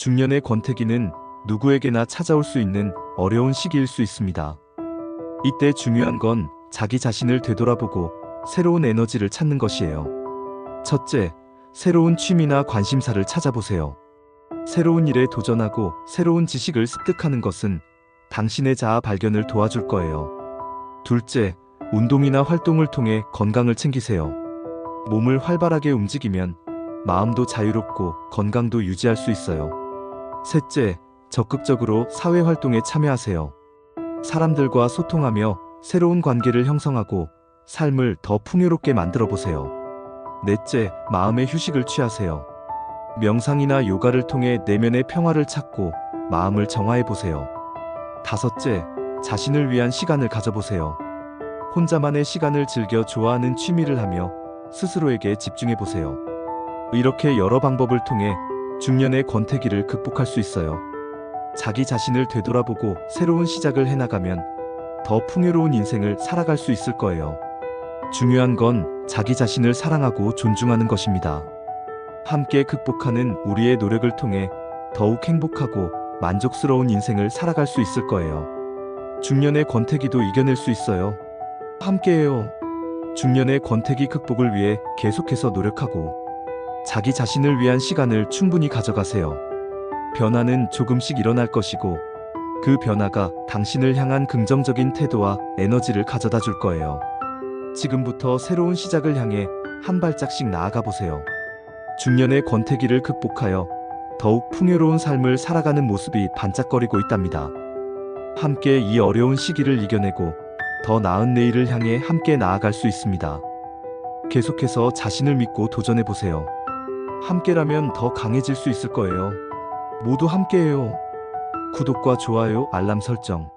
중년의 권태기는 누구에게나 찾아올 수 있는 어려운 시기일 수 있습니다. 이때 중요한 건 자기 자신을 되돌아보고 새로운 에너지를 찾는 것이에요. 첫째, 새로운 취미나 관심사를 찾아보세요. 새로운 일에 도전하고 새로운 지식을 습득하는 것은 당신의 자아 발견을 도와줄 거예요. 둘째, 운동이나 활동을 통해 건강을 챙기세요. 몸을 활발하게 움직이면 마음도 자유롭고 건강도 유지할 수 있어요. 셋째, 적극적으로 사회 활동에 참여하세요. 사람들과 소통하며 새로운 관계를 형성하고 삶을 더 풍요롭게 만들어 보세요. 넷째, 마음의 휴식을 취하세요. 명상이나 요가를 통해 내면의 평화를 찾고 마음을 정화해 보세요. 다섯째, 자신을 위한 시간을 가져보세요. 혼자만의 시간을 즐겨 좋아하는 취미를 하며 스스로에게 집중해 보세요. 이렇게 여러 방법을 통해 중년의 권태기를 극복할 수 있어요. 자기 자신을 되돌아보고 새로운 시작을 해나가면 더 풍요로운 인생을 살아갈 수 있을 거예요. 중요한 건 자기 자신을 사랑하고 존중하는 것입니다. 함께 극복하는 우리의 노력을 통해 더욱 행복하고 만족스러운 인생을 살아갈 수 있을 거예요. 중년의 권태기도 이겨낼 수 있어요. 함께해요. 중년의 권태기 극복을 위해 계속해서 노력하고 자기 자신을 위한 시간을 충분히 가져가세요. 변화는 조금씩 일어날 것이고 그 변화가 당신을 향한 긍정적인 태도와 에너지를 가져다 줄 거예요. 지금부터 새로운 시작을 향해 한 발짝씩 나아가 보세요. 중년의 권태기를 극복하여 더욱 풍요로운 삶을 살아가는 모습이 반짝거리고 있답니다. 함께 이 어려운 시기를 이겨내고 더 나은 내일을 향해 함께 나아갈 수 있습니다. 계속해서 자신을 믿고 도전해 보세요. 함께라면 더 강해질 수 있을 거예요. 모두 함께해요. 구독과 좋아요, 알람 설정.